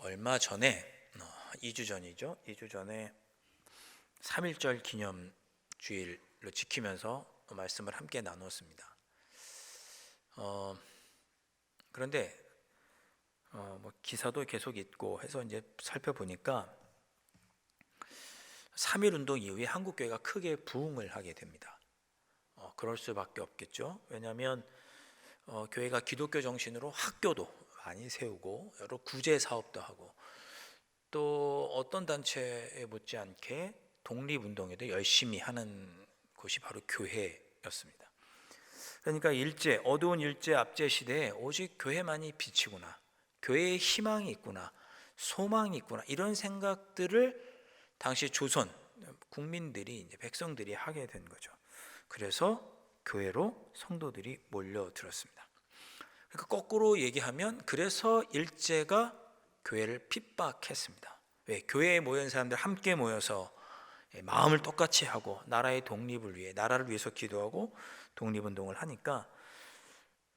얼마 전에 어, 2주 전이죠. 2주 전에 3.1절 기념 주일로 지키면서 말씀을 함께 나누었습니다. 어, 그런데 어, 뭐 기사도 계속 있고 해서 이제 살펴보니까 3.1 운동 이후에 한국 교회가 크게 부흥을 하게 됩니다. 어, 그럴 수밖에 없겠죠. 왜냐하면 어, 교회가 기독교 정신으로 학교도 많이 세우고 여러 구제 사업도 하고 또 어떤 단체에 못지않게 독립 운동에도 열심히 하는 곳이 바로 교회였습니다. 그러니까 일제 어두운 일제 압제 시대에 오직 교회만이 빛이구나. 교회에 희망이 있구나. 소망이 있구나. 이런 생각들을 당시 조선 국민들이 이제 백성들이 하게 된 거죠. 그래서 교회로 성도들이 몰려들었습니다. 그러니까 거꾸로 얘기하면 그래서 일제가 교회를 핍박했습니다. 왜? 교회에 모인 사람들 함께 모여서 마음을 똑같이 하고 나라의 독립을 위해 나라를 위해서 기도하고 독립운동을 하니까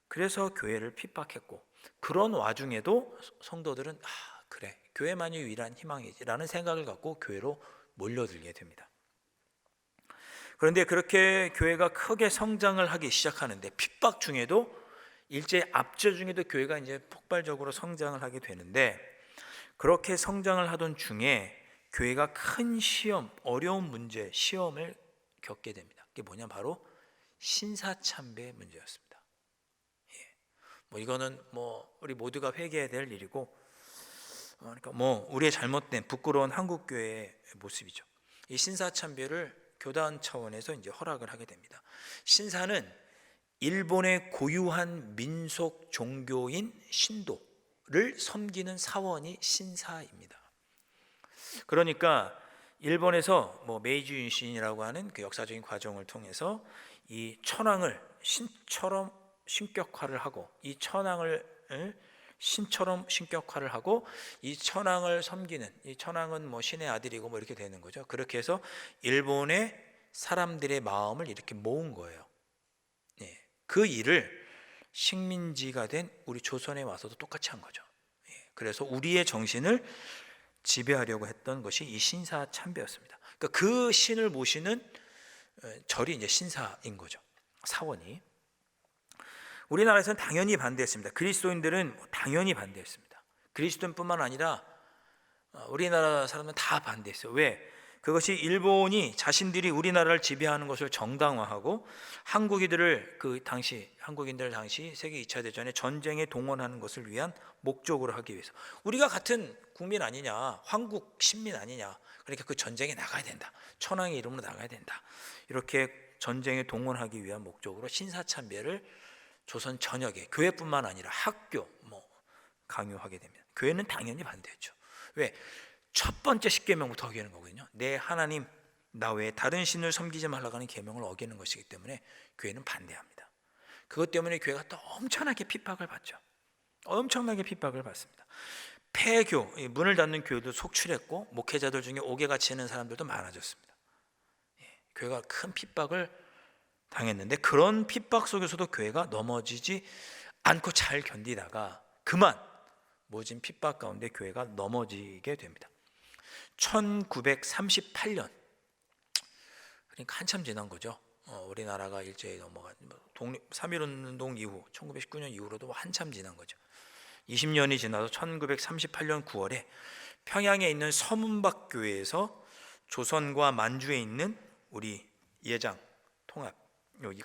그래서 교회를 핍박했고 그런 와중에도 성도들은 아 그래 교회만이 유일한 희망이지라는 생각을 갖고 교회로 몰려들게 됩니다. 그런데 그렇게 교회가 크게 성장을 하기 시작하는데 핍박 중에도 일제 압제 중에도 교회가 이제 폭발적으로 성장을 하게 되는데 그렇게 성장을 하던 중에 교회가 큰 시험, 어려운 문제, 시험을 겪게 됩니다. 그게 뭐냐 바로 신사참배 문제였습니다. 예. 뭐 이거는 뭐 우리 모두가 회개해야 될 일이고 어, 그러니까 뭐 우리의 잘못된 부끄러운 한국 교회의 모습이죠. 이 신사참배를 교단 차원에서 이제 허락을 하게 됩니다. 신사는 일본의 고유한 민속 종교인 신도를 섬기는 사원이 신사입니다. 그러니까 일본에서 뭐 메이지 윤신이라고 하는 그 역사적인 과정을 통해서 이 천황을 신처럼 신격화를 하고 이 천황을 신처럼 신격화를 하고 이 천황을 섬기는 이 천황은 뭐 신의 아들이고 뭐 이렇게 되는 거죠. 그렇게 해서 일본의 사람들의 마음을 이렇게 모은 거예요. 예. 그 일을 식민지가 된 우리 조선에 와서도 똑같이 한 거죠. 예. 그래서 우리의 정신을 지배하려고 했던 것이 이 신사 참배였습니다. 그러니까 그 신을 모시는 어, 절이 이제 신사인 거죠. 사원이. 우리나라에서는 당연히 반대했습니다. 그리스도인들은 당연히 반대했습니다. 그리스도인뿐만 아니라 어, 우리나라 사람은 다 반대했어요. 왜? 그것이 일본이 자신들이 우리나라를 지배하는 것을 정당화하고 한국인들을 그 당시 한국인들 당시 세계 2차 대전에 전쟁에 동원하는 것을 위한 목적으로 하기 위해서. 우리가 같은 국민 아니냐 황국 신민 아니냐 그러니까 그 전쟁에 나가야 된다. 천황의 이름으로 나가야 된다. 이렇게 전쟁에 동원하기 위한 목적으로 신사참배를 조선 전역에 교회뿐만 아니라 학교 뭐 강요하게 되면 교회는 당연히 반대했죠. 왜 첫 번째 십계명부터 어기는 거거든요. 내 하나님 나 외에 다른 신을 섬기지 말라고 하는 계명을 어기는 것이기 때문에 교회는 반대합니다. 그것 때문에 교회가 또 엄청나게 핍박을 받죠. 엄청나게 핍박을 받습니다. 폐교, 문을 닫는 교회도 속출했고 목회자들 중에 옥에 갇히는 사람들도 많아졌습니다. 예, 교회가 큰 핍박을 당했는데 그런 핍박 속에서도 교회가 넘어지지 않고 잘 견디다가 그만 모진 핍박 가운데 교회가 넘어지게 됩니다. 1938년 그러니까 한참 지난 거죠. 어, 우리나라가 일제에 넘어간 뭐 독립 3.1 운동 이후 1919년 이후로도 한참 지난 거죠. 20년이 지나서 1938년 9월에 평양에 있는 서문박 교회에서 조선과 만주에 있는 우리 예장 통합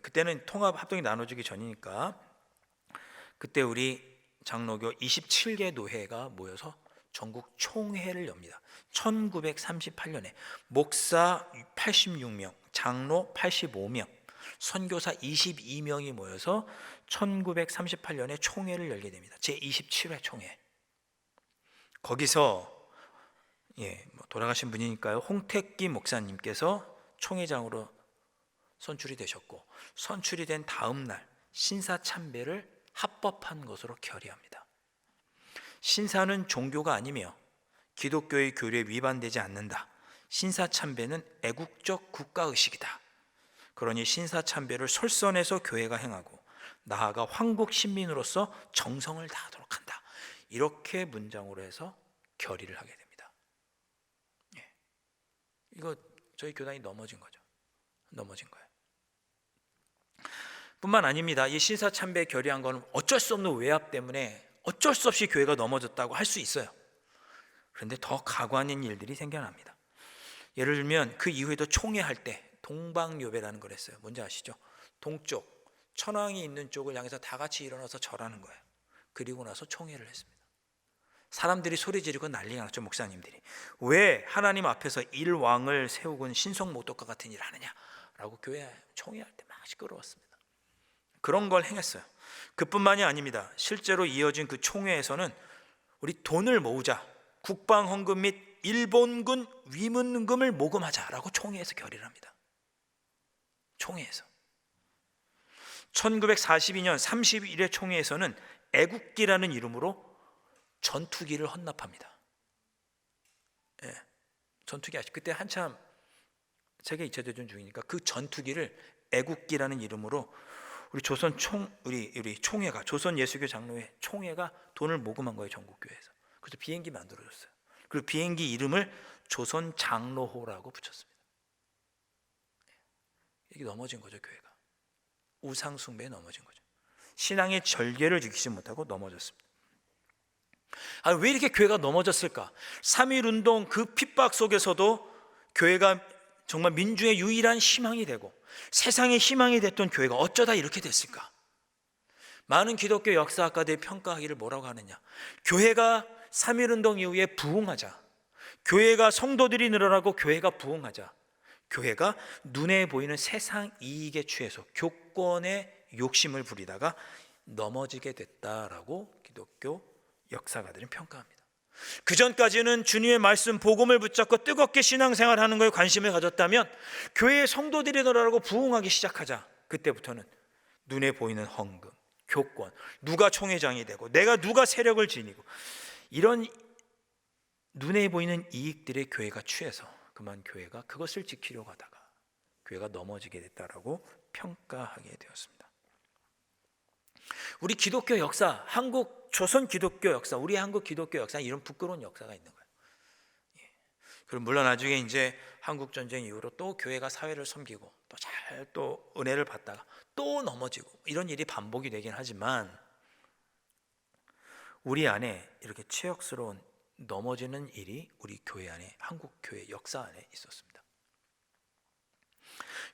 그때는 통합 합동이 나눠지기 전이니까 그때 우리 장로교 27개 노회가 모여서 전국 총회를 엽니다. 1938년에 목사 86명, 장로 85명, 선교사 22명이 모여서 1938년에 총회를 열게 됩니다. 제 27회 총회. 거기서 예, 뭐 돌아가신 분이니까요. 홍택기 목사님께서 총회장으로 선출이 되셨고 선출이 된 다음 날 신사 참배를 합법한 것으로 결의합니다. 신사는 종교가 아니며 기독교의 교리에 위반되지 않는다. 신사 참배는 애국적 국가 의식이다. 그러니 신사 참배를 솔선해서 교회가 행하고 나아가 황국 신민으로서 정성을 다하도록 한다. 이렇게 문장으로 해서 결의를 하게 됩니다. 예. 이거 저희 교단이 넘어진 거죠. 넘어진 거예요. 뿐만 아닙니다. 이 신사 참배 결의한 거는 어쩔 수 없는 외압 때문에 어쩔 수 없이 교회가 넘어졌다고 할 수 있어요. 그런데 더 가관인 일들이 생겨납니다. 예를 들면 그 이후에도 총회할 때 동방요배라는 걸 했어요. 뭔지 아시죠? 동쪽 천왕이 있는 쪽을 향해서 다 같이 일어나서 절하는 거예요. 그리고 나서 총회를 했습니다. 사람들이 소리 지르고 난리가 났죠 목사님들이 왜 하나님 앞에서 일왕을 세우곤 신성 모독과 같은 일 하느냐라고 교회 총회할 때 막 시끄러웠습니다. 그런 걸 행했어요. 그뿐만이 아닙니다. 실제로 이어진 그 총회에서는 우리 돈을 모으자 국방 헌금 및 일본군 위문금을 모금하자라고 총회에서 결의를 합니다. 총회에서 1942년 31회 총회에서는 애국기라는 이름으로 전투기를 헌납합니다. 예, 전투기 아시? 그때 한참 세계 2차 대전 중이니까 그 전투기를 애국기라는 이름으로 우리 조선 총 우리 우리 총회가 조선 예수교 장로회 총회가 돈을 모금한 거예요 전국 교회에서. 그래서 비행기 만들어줬어요. 그리고 비행기 이름을 조선 장로호라고 붙였습니다. 이게 넘어진 거죠 교회가 우상 숭배에 넘어진 거죠. 신앙의 절개를 지키지 못하고 넘어졌습니다. 아, 왜 이렇게 교회가 넘어졌을까? 3.1 운동 그 핍박 속에서도 교회가 정말 민주의 유일한 희망이 되고 세상의 희망이 됐던 교회가 어쩌다 이렇게 됐을까? 많은 기독교 역사 학가들이 평가하기를 뭐라고 하느냐? 교회가 3.1 운동 이후에 부흥하자. 교회가 성도들이 늘어나고 교회가 부흥하자. 교회가 눈에 보이는 세상 이익에 취해서 교권의 욕심을 부리다가 넘어지게 됐다라고 기독교 역사가들은 평가합니다. 그 전까지는 주님의 말씀 복음을 붙잡고 뜨겁게 신앙생활하는 것에 관심을 가졌다면 교회의 성도들이 늘어나고 부흥하기 시작하자 그때부터는 눈에 보이는 헌금, 교권, 누가 총회장이 되고 내가 누가 세력을 지니고 이런 눈에 보이는 이익들의 교회가 취해서 그만 교회가 그것을 지키려고 하다가 교회가 넘어지게 됐다라고 평가하게 되었습니다. 우리 기독교 역사, 한국 조선 기독교 역사, 우리 한국 기독교 역사 이런 부끄러운 역사가 있는 거예요. 예. 그리고 물론 나중에 이제 한국 전쟁 이후로 또 교회가 사회를 섬기고 또잘또 은혜를 받다가 또 넘어지고 이런 일이 반복이 되긴 하지만 우리 안에 이렇게 치욕스러운 넘어지는 일이 우리 교회 안에 한국 교회 역사 안에 있었습니다.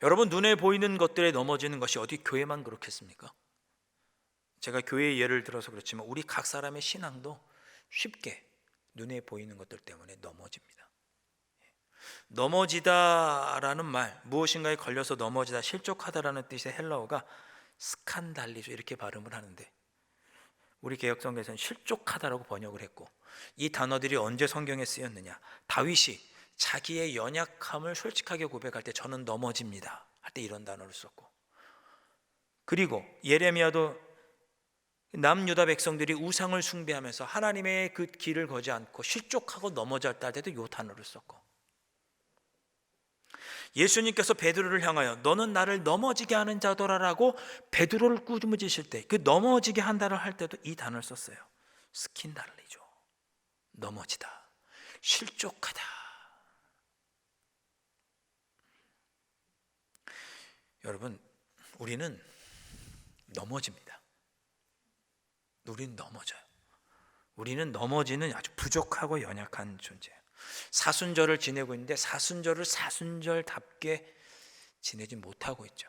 여러분 눈에 보이는 것들에 넘어지는 것이 어디 교회만 그렇겠습니까? 제가 교회의 예를 들어서 그렇지만 우리 각 사람의 신앙도 쉽게 눈에 보이는 것들 때문에 넘어집니다. 넘어지다라는 말 무엇인가에 걸려서 넘어지다 실족하다라는 뜻의 헬라어가 스칸달리죠. 이렇게 발음을 하는데 우리 개혁 성경에서는 실족하다라고 번역을 했고 이 단어들이 언제 성경에 쓰였느냐? 다윗이 자기의 연약함을 솔직하게 고백할 때 저는 넘어집니다. 할 때 이런 단어를 썼고 그리고 예레미야도 남유다 백성들이 우상을 숭배하면서 하나님의 그 길을 거지 않고 실족하고 넘어졌다 할 때도 이 단어를 썼고 예수님께서 베드로를 향하여 너는 나를 넘어지게 하는 자더라라고 베드로를 꾸짖으실 때 그 넘어지게 한다를 할 때도 이 단어를 썼어요. 스킨달리죠. 넘어지다. 실족하다. 여러분, 우리는 넘어집니다. 우리는 넘어져요. 우리는 넘어지는 아주 부족하고 연약한 존재예요. 사순절을 지내고 있는데 사순절을 사순절답게 지내지 못하고 있죠.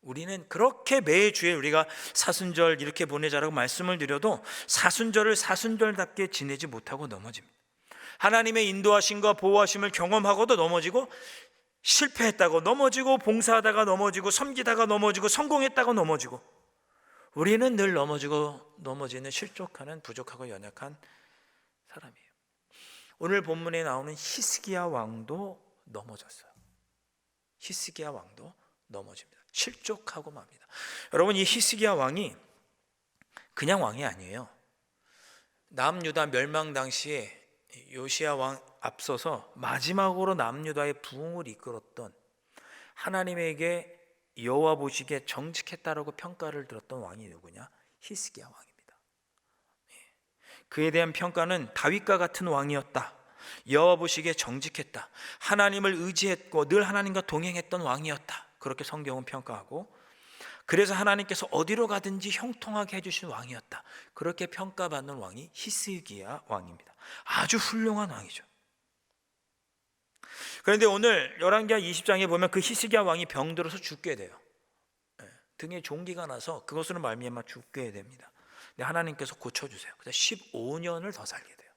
우리는 그렇게 매 주에 우리가 사순절 이렇게 보내자라고 말씀을 드려도 사순절을 사순절답게 지내지 못하고 넘어집니다. 하나님의 인도하심과 보호하심을 경험하고도 넘어지고 실패했다고 넘어지고 봉사하다가 넘어지고 섬기다가 넘어지고 성공했다가 넘어지고 우리는 늘 넘어지고 넘어지는 실족하는 부족하고 연약한 사람이에요. 오늘 본문에 나오는 히스기야 왕도 넘어졌어요. 히스기야 왕도 넘어집니다. 실족하고 맙니다. 여러분 이 히스기야 왕이 그냥 왕이 아니에요. 남유다 멸망 당시에 요시야 왕 앞서서 마지막으로 남유다의 부흥을 이끌었던 하나님에게 여호와 보시기에 정직했다라고 평가를 들었던 왕이 누구냐? 히스기야 왕입니다. 예. 그에 대한 평가는 다윗과 같은 왕이었다. 여호와 보시기에 정직했다. 하나님을 의지했고 늘 하나님과 동행했던 왕이었다. 그렇게 성경은 평가하고 그래서 하나님께서 어디로 가든지 형통하게 해주신 왕이었다. 그렇게 평가받는 왕이 히스기야 왕입니다. 아주 훌륭한 왕이죠. 그런데 오늘 열왕기하 20장에 보면 그 히스기야 왕이 병들어서 죽게 돼요. 예, 등에 종기가 나서 그것으로 말미암아 죽게 됩니다. 근데 하나님께서 고쳐주세요. 그래서 15년을 더 살게 돼요.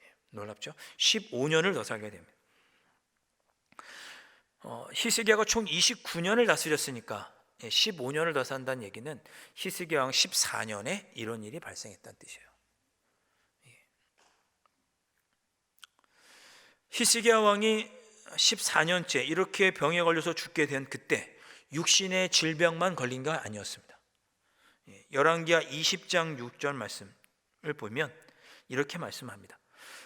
예, 놀랍죠? 15년을 더 살게 됩니다. 어, 히스기야가 총 29년을 다스렸으니까 15년을 더 산다는 얘기는 히스기야 왕 14년에 이런 일이 발생했다는 뜻이에요. 예. 히스기야 왕이 14년째 이렇게 병에 걸려서 죽게 된 그때 육신의 질병만 걸린 거 아니었습니다. 예, 열왕기하 20장 6절 말씀을 보면 이렇게 말씀합니다.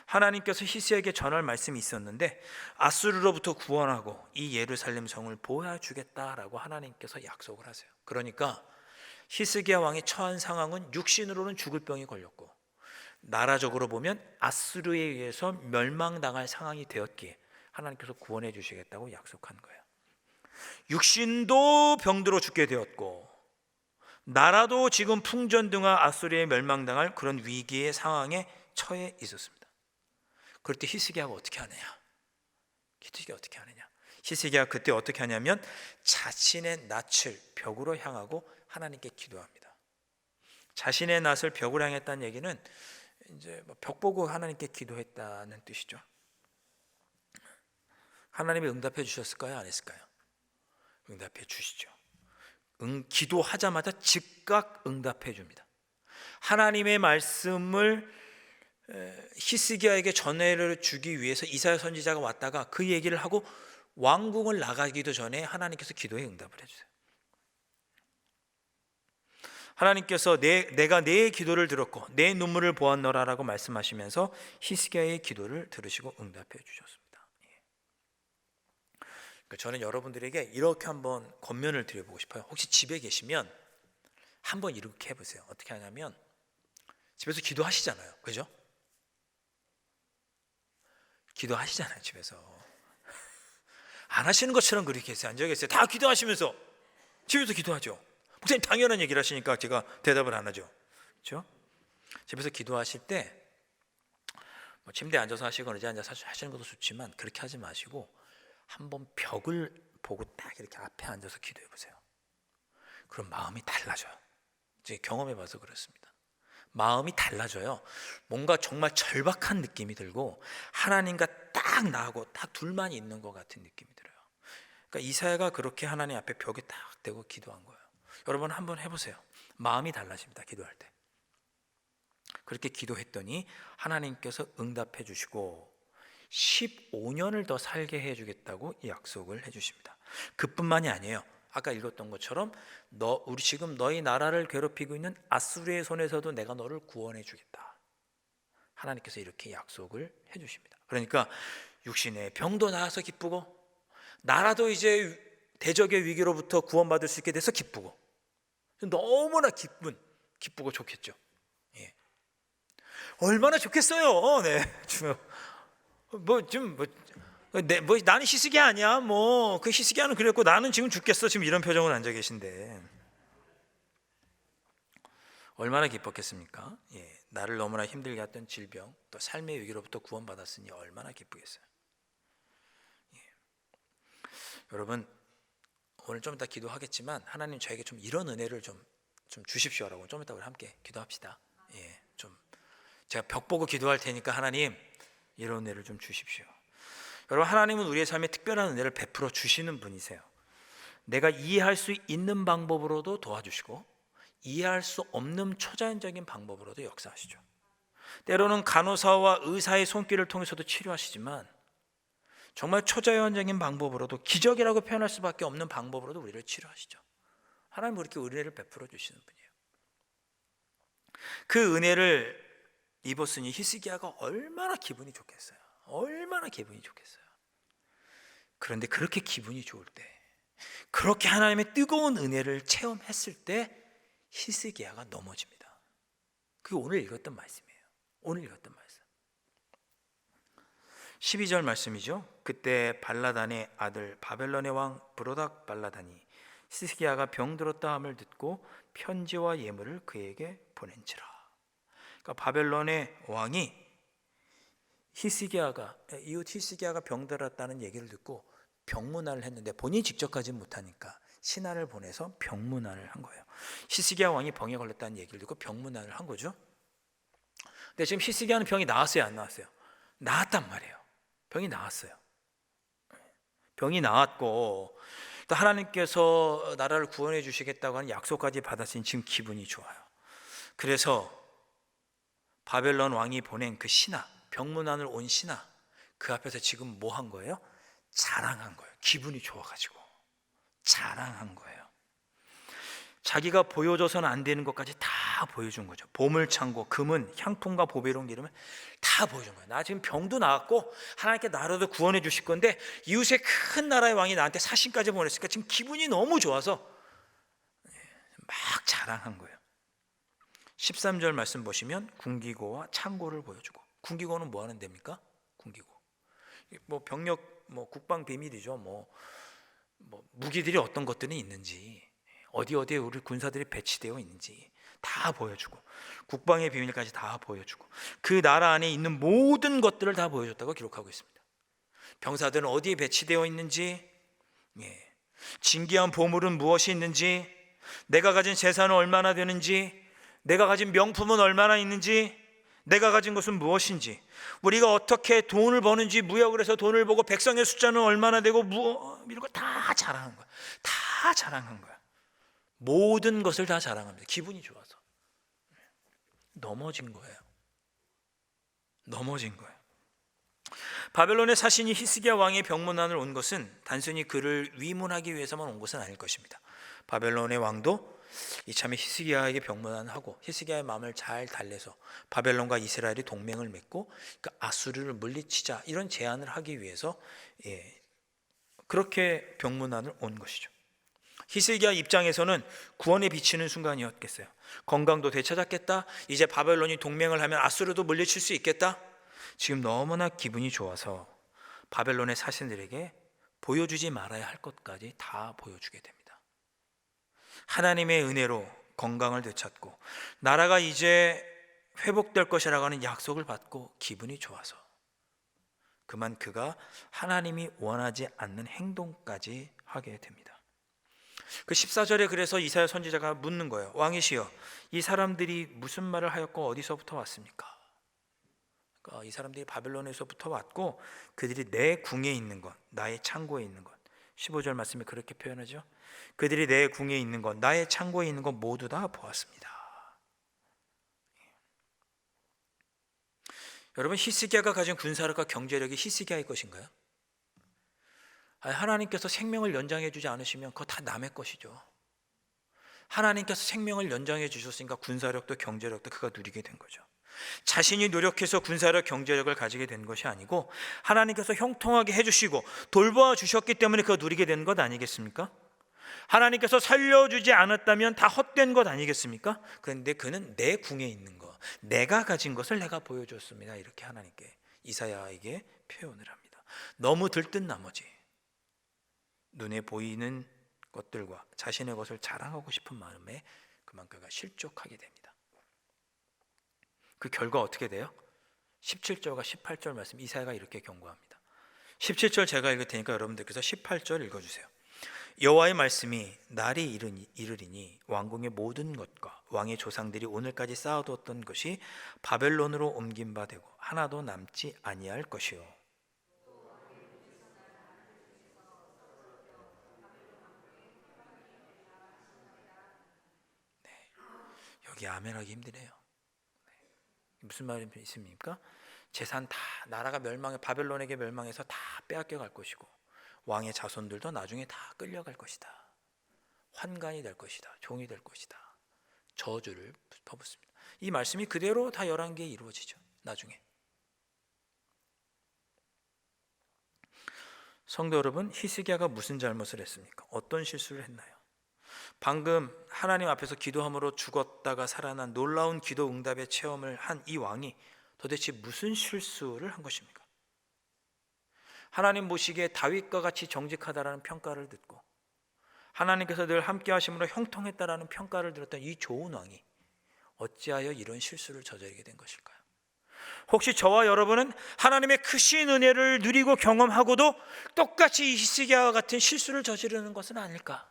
하나님께서 히스에게 전할 말씀이 있었는데 아수르로부터 구원하고 이 예루살렘 성을 보호해 주겠다라고 하나님께서 약속을 하세요. 그러니까 히스기야 왕이 처한 상황은 육신으로는 죽을 병이 걸렸고 나라적으로 보면 아수르에 의해서 멸망당할 상황이 되었기에 하나님께서 구원해 주시겠다고 약속한 거예요. 육신도 병들어 죽게 되었고 나라도 지금 풍전등화 아수르에 멸망당할 그런 위기의 상황에 처해 있었습니다. 그럴 때 히스기야가 어떻게 하느냐? 히스기야 어떻게 하느냐? 히스기야 그때 어떻게 하냐면 자신의 낯을 벽으로 향하고 하나님께 기도합니다. 자신의 낯을 벽으로 향했다는 얘기는 이제 뭐벽 보고 하나님께 기도했다는 뜻이죠. 하나님이 응답해 주셨을까요? 안 했을까요? 응답해 주시죠. 응, 기도하자마자 즉각 응답해 줍니다. 하나님의 말씀을 히스기야에게 전해를 주기 위해서 이사야 선지자가 왔다가 그 얘기를 하고 왕궁을 나가기도 전에 하나님께서 기도에 응답을 해주세요. 하나님께서 내, 내가 내 기도를 들었고 내 눈물을 보았노라라고 말씀하시면서 히스기야의 기도를 들으시고 응답해 주셨습니다. 예. 그러니까 저는 여러분들에게 이렇게 한번 권면을 드려보고 싶어요. 혹시 집에 계시면 한번 이렇게 해보세요. 어떻게 하냐면 집에서 기도하시잖아요, 그죠? 기도하시잖아요, 집에서. 안 하시는 것처럼 그렇게 계세요. 앉아 계세요. 다 기도하시면서 집에서 기도하죠. 목사님 당연한 얘기를 하시니까 제가 대답을 안 하죠. 그렇죠? 집에서 기도하실 때뭐 침대에 앉아서 하시거나 의자 앉아서 하시는 것도 좋지만 그렇게 하지 마시고 한번 벽을 보고 딱 이렇게 앞에 앉아서 기도해 보세요. 그럼 마음이 달라져요. 제 경험해 봐서 그렇습니다. 마음이 달라져요. 뭔가 정말 절박한 느낌이 들고 하나님과 딱 나하고 딱 둘만 있는 것 같은 느낌이 들어요. 그러니까 이사야가 그렇게 하나님 앞에 벽에 딱 대고 기도한 거예요. 여러분 한번 해보세요. 마음이 달라집니다. 기도할 때. 그렇게 기도했더니 하나님께서 응답해 주시고 15년을 더 살게 해 주겠다고 약속을 해 주십니다. 그뿐만이 아니에요. 아까 읽었던 것처럼 너 우리 지금 너희 나라를 괴롭히고 있는 아수르의 손에서도 내가 너를 구원해 주겠다. 하나님께서 이렇게 약속을 해 주십니다. 그러니까 육신의 병도 나아서 기쁘고 나라도 이제 대적의 위기로부터 구원받을 수 있게 돼서 기쁘고 너무나 기쁜 기쁘고 좋겠죠. 예. 얼마나 좋겠어요. 네. 뭐좀 뭐, 내, 뭐 나는 희스기 아니야. 뭐 그 희스기야는 그랬고 나는 지금 죽겠어. 지금 이런 표정을 앉아 계신데 얼마나 기뻤겠습니까? 예. 나를 너무나 힘들게 했던 질병 또 삶의 위기로부터 구원받았으니 얼마나 기쁘겠어요. 예. 여러분 오늘 좀 이따 기도하겠지만 하나님 저에게 좀 이런 은혜를 좀, 좀 주십시오라고 좀 이따 우리 함께 기도합시다. 예, 좀 제가 벽 보고 기도할 테니까 하나님 이런 은혜를 좀 주십시오. 여러분 하나님은 우리의 삶에 특별한 은혜를 베풀어 주시는 분이세요. 내가 이해할 수 있는 방법으로도 도와주시고 이해할 수 없는 초자연적인 방법으로도 역사하시죠. 때로는 간호사와 의사의 손길을 통해서도 치료하시지만 정말 초자연적인 방법으로도 기적이라고 표현할 수밖에 없는 방법으로도 우리를 치료하시죠. 하나님 그렇게 은혜를 베풀어 주시는 분이에요. 그 은혜를 입었으니 히스기야가 얼마나 기분이 좋겠어요. 얼마나 기분이 좋겠어요. 그런데 그렇게 기분이 좋을 때, 그렇게 하나님의 뜨거운 은혜를 체험했을 때 히스기야가 넘어집니다. 그게 오늘 읽었던 말씀이에요. 오늘 읽었던 말씀. 12절 말씀이죠. 그때 발라단의 아들 바벨론의 왕 브로닥 발라단이 시스기야가 병들었다 함을 듣고 편지와 예물을 그에게 보낸지라. 그러니까 바벨론의 왕이 히스기야가 이웃 히스기야가 병들었다는 얘기를 듣고 병문안을 했는데 본인이 직접 가지 못하니까 신하를 보내서 병문안을 한 거예요. 히스기야 왕이 병에 걸렸다는 얘기를 듣고 병문안을 한 거죠. 근데 지금 히스기야는 병이 나았어요, 안 나왔어요? 나았단 말이에요. 병이 나았어요. 병이 나았고 또 하나님께서 나라를 구원해 주시겠다고 하는 약속까지 받았으니 지금 기분이 좋아요. 그래서 바벨론 왕이 보낸 그 신하, 병문안을 온 신하 그 앞에서 지금 뭐 한 거예요? 자랑한 거예요. 기분이 좋아가지고 자랑한 거예요. 자기가 보여줘서는 안 되는 것까지 다 보여준 거죠. 보물창고, 금은, 향품과 보배로운 기름을 다 보여준 거예요. 나 지금 병도 나았고 하나님께 나라도 구원해 주실 건데 이웃의 큰 나라의 왕이 나한테 사신까지 보냈으니까 지금 기분이 너무 좋아서 막 자랑한 거예요. 13절 말씀 보시면 군기고와 창고를 보여주고 군기고는 뭐 하는 데입니까? 군기고. 뭐 병력 뭐 국방 비밀이죠. 뭐, 뭐 무기들이 어떤 것들이 있는지 어디 어디에 우리 군사들이 배치되어 있는지 다 보여주고 국방의 비밀까지 다 보여주고 그 나라 안에 있는 모든 것들을 다 보여줬다고 기록하고 있습니다. 병사들은 어디에 배치되어 있는지, 예. 진기한 보물은 무엇이 있는지, 내가 가진 재산은 얼마나 되는지, 내가 가진 명품은 얼마나 있는지, 내가 가진 것은 무엇인지, 우리가 어떻게 돈을 버는지 무역을 해서 돈을 보고 백성의 숫자는 얼마나 되고 무 이런 거다 자랑한 거야. 다 자랑한 거야. 모든 것을 다 자랑합니다. 기분이 좋아서 넘어진 거예요. 넘어진 거예요. 바벨론의 사신이 히스기야 왕의 병문안을 온 것은 단순히 그를 위문하기 위해서만 온 것은 아닐 것입니다. 바벨론의 왕도 이참에 히스기야에게 병문안을 하고 히스기야의 마음을 잘 달래서 바벨론과 이스라엘이 동맹을 맺고 그 아수르를 물리치자 이런 제안을 하기 위해서 예, 그렇게 병문안을 온 것이죠. 히스기야 입장에서는 구원에 비치는 순간이었겠어요. 건강도 되찾았겠다. 이제 바벨론이 동맹을 하면 아수르도 물리칠 수 있겠다. 지금 너무나 기분이 좋아서 바벨론의 사신들에게 보여주지 말아야 할 것까지 다 보여주게 됩니다. 하나님의 은혜로 건강을 되찾고 나라가 이제 회복될 것이라고 하는 약속을 받고 기분이 좋아서 그만 그가 하나님이 원하지 않는 행동까지 하게 됩니다. 그 14절에 그래서 이사야 선지자가 묻는 거예요. 왕이시여, 이 사람들이 무슨 말을 하였고 어디서부터 왔습니까? 그러니까 이 사람들이 바벨론에서부터 왔고 그들이 내 궁에 있는 것, 나의 창고에 있는 것. 15절 말씀에 그렇게 표현하죠. 그들이 내 궁에 있는 것, 나의 창고에 있는 것 모두 다 보았습니다. 여러분 히스기야가 가진 군사력과 경제력이 히스기야의 것인가요? 하나님께서 생명을 연장해 주지 않으시면 그거 다 남의 것이죠. 하나님께서 생명을 연장해 주셨으니까 군사력도 경제력도 그가 누리게 된 거죠. 자신이 노력해서 군사력 경제력을 가지게 된 것이 아니고 하나님께서 형통하게 해주시고 돌보아 주셨기 때문에 그가 누리게 된 것 아니겠습니까? 하나님께서 살려주지 않았다면 다 헛된 것 아니겠습니까? 그런데 그는 내 궁에 있는 것, 내가 가진 것을 내가 보여줬습니다. 이렇게 하나님께 이사야에게 표현을 합니다. 너무 들뜬 나머지 눈에 보이는 것들과 자신의 것을 자랑하고 싶은 마음에 그만 그가 실족하게 됩니다. 그 결과 어떻게 돼요? 17절과 18절 말씀 이사야가 이렇게 경고합니다. 17절 제가 읽을 테니까 여러분들께서 18절 읽어 주세요. 여호와의 말씀이 날이 이르리니 왕궁의 모든 것과 왕의 조상들이 오늘까지 쌓아두었던 것이 바벨론으로 옮긴 바 되고 하나도 남지 아니할 것이요 여기 아멘하기 힘드네요. 네. 무슨 말이 있습니까? 재산 다 나라가 멸망해 바벨론에게 멸망해서 다 빼앗겨 갈 것이고 왕의 자손들도 나중에 다 끌려갈 것이다. 환관이 될 것이다. 종이 될 것이다. 저주를 퍼붓습니다. 이 말씀이 그대로 다 열한 개 이루어지죠. 나중에. 성도 여러분, 히스기야가 무슨 잘못을 했습니까? 어떤 실수를 했나요? 방금 하나님 앞에서 기도함으로 죽었다가 살아난 놀라운 기도 응답의 체험을 한 이 왕이 도대체 무슨 실수를 한 것입니까? 하나님 보시기에 다윗과 같이 정직하다라는 평가를 듣고 하나님께서 늘 함께 하심으로 형통했다라는 평가를 들었던 이 좋은 왕이 어찌하여 이런 실수를 저지르게 된 것일까요? 혹시 저와 여러분은 하나님의 크신 은혜를 누리고 경험하고도 똑같이 이 히스기야와 같은 실수를 저지르는 것은 아닐까?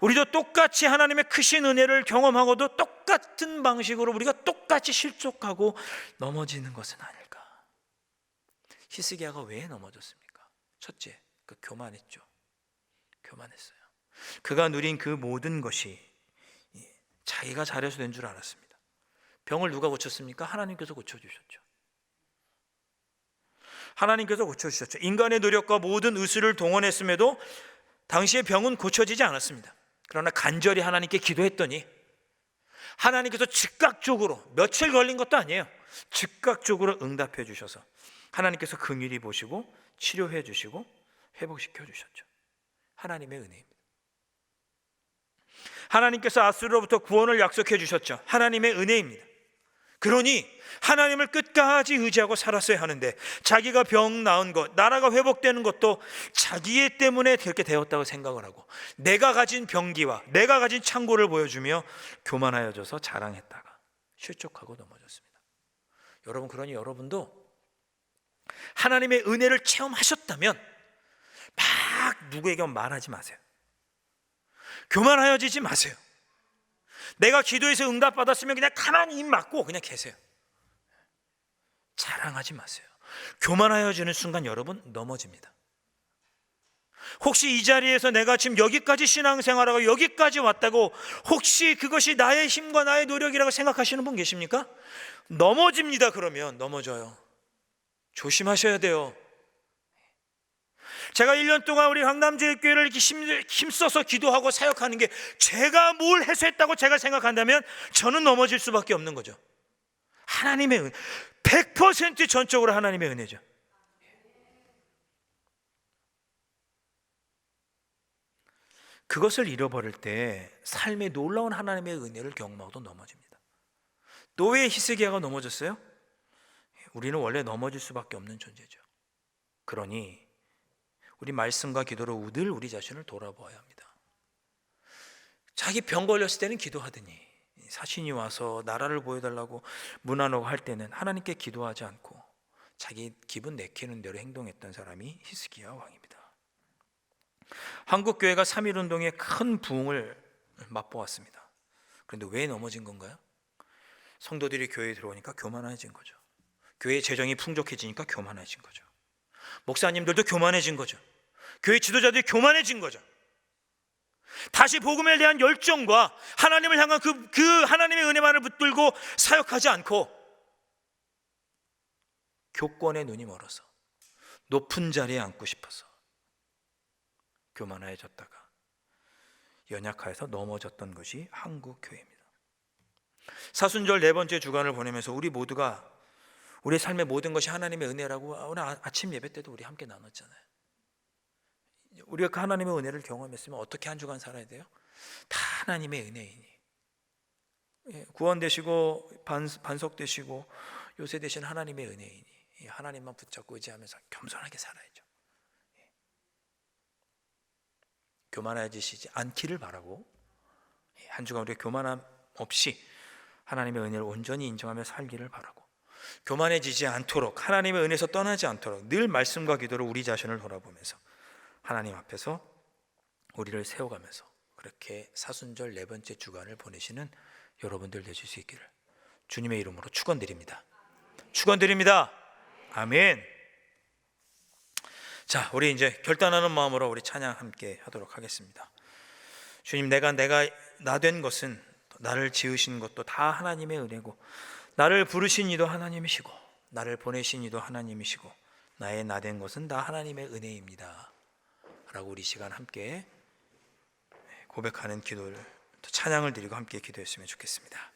우리도 똑같이 하나님의 크신 은혜를 경험하고도 똑같은 방식으로 우리가 똑같이 실족하고 넘어지는 것은 아닐까? 히스기야가 왜 넘어졌습니까? 첫째, 그 교만했죠. 교만했어요. 그가 누린 그 모든 것이 자기가 잘해서 된 줄 알았습니다. 병을 누가 고쳤습니까? 하나님께서 고쳐주셨죠. 하나님께서 고쳐주셨죠. 인간의 노력과 모든 의술을 동원했음에도 당시의 병은 고쳐지지 않았습니다. 그러나 간절히 하나님께 기도했더니 하나님께서 즉각적으로 며칠 걸린 것도 아니에요. 즉각적으로 응답해 주셔서 하나님께서 긍휼히 보시고 치료해 주시고 회복시켜 주셨죠. 하나님의 은혜입니다. 하나님께서 아수르로부터 구원을 약속해 주셨죠. 하나님의 은혜입니다. 그러니 하나님을 끝까지 의지하고 살았어야 하는데 자기가 병 나은 것, 나라가 회복되는 것도 자기의 때문에 그렇게 되었다고 생각을 하고 내가 가진 병기와 내가 가진 창고를 보여주며 교만하여져서 자랑했다가 실족하고 넘어졌습니다. 여러분 그러니 여러분도 하나님의 은혜를 체험하셨다면 막 누구에게 말하지 마세요. 교만하여지지 마세요. 내가 기도해서 응답받았으면 그냥 가만히 입 막고 그냥 계세요. 자랑하지 마세요. 교만하여지는 순간 여러분 넘어집니다. 혹시 이 자리에서 내가 지금 여기까지 신앙생활하고 여기까지 왔다고 혹시 그것이 나의 힘과 나의 노력이라고 생각하시는 분 계십니까? 넘어집니다. 그러면 넘어져요. 조심하셔야 돼요. 제가 1년 동안 우리 강남제일교회를 이렇게 힘, 힘써서 기도하고 사역하는 게 제가 뭘 해서 했다고 제가 생각한다면 저는 넘어질 수밖에 없는 거죠. 하나님의 은, 100% 전적으로 하나님의 은혜죠. 그것을 잃어버릴 때 삶에 놀라운 하나님의 은혜를 경험하고도 넘어집니다. 또 왜 히스기야가 넘어졌어요? 우리는 원래 넘어질 수밖에 없는 존재죠. 그러니 우리 말씀과 기도로 늘 우리 자신을 돌아보아야 합니다. 자기 병 걸렸을 때는 기도하더니 사신이 와서 나라를 보여달라고 문안하고 할 때는 하나님께 기도하지 않고 자기 기분 내키는 대로 행동했던 사람이 히스기야 왕입니다. 한국 교회가 3.1 운동의 큰 부흥을 맛보았습니다. 그런데 왜 넘어진 건가요? 성도들이 교회에 들어오니까 교만해진 거죠. 교회 재정이 풍족해지니까 교만해진 거죠. 목사님들도 교만해진 거죠. 교회 지도자들이 교만해진 거죠. 다시 복음에 대한 열정과 하나님을 향한 그, 그 하나님의 은혜만을 붙들고 사역하지 않고 교권에 눈이 멀어서 높은 자리에 앉고 싶어서 교만해졌다가 연약하여서 넘어졌던 것이 한국 교회입니다. 사순절 네 번째 주간을 보내면서 우리 모두가 우리 삶의 모든 것이 하나님의 은혜라고 오늘 아- 아침 예배 때도 우리 함께 나눴잖아요. 우리가 그 하나님의 은혜를 경험했으면 어떻게 한 주간 살아야 돼요? 다 하나님의 은혜이니 예, 구원되시고 반, 반석되시고 요새 되신 하나님의 은혜이니 예, 하나님만 붙잡고 의지하면서 겸손하게 살아야죠. 예. 교만해지시지 않기를 바라고 예, 한 주간 우리가 교만함 없이 하나님의 은혜를 온전히 인정하며 살기를 바라고 교만해지지 않도록 하나님의 은혜에서 떠나지 않도록 늘 말씀과 기도로 우리 자신을 돌아보면서 하나님 앞에서 우리를 세워가면서 그렇게 사순절 네 번째 주간을 보내시는 여러분들 되실 수 있기를 주님의 이름으로 축원드립니다. 축원드립니다. 아멘. 자, 우리 이제 결단하는 마음으로 우리 찬양 함께 하도록 하겠습니다. 주님, 내가 내가 나 된 것은 나를 지으신 것도 다 하나님의 은혜고 나를 부르신 이도 하나님이시고 나를 보내신 이도 하나님이시고 나의 나 된 것은 다 하나님의 은혜입니다. 라고 우리 시간 함께 고백하는 기도를 또 찬양을 드리고 함께 기도했으면 좋겠습니다.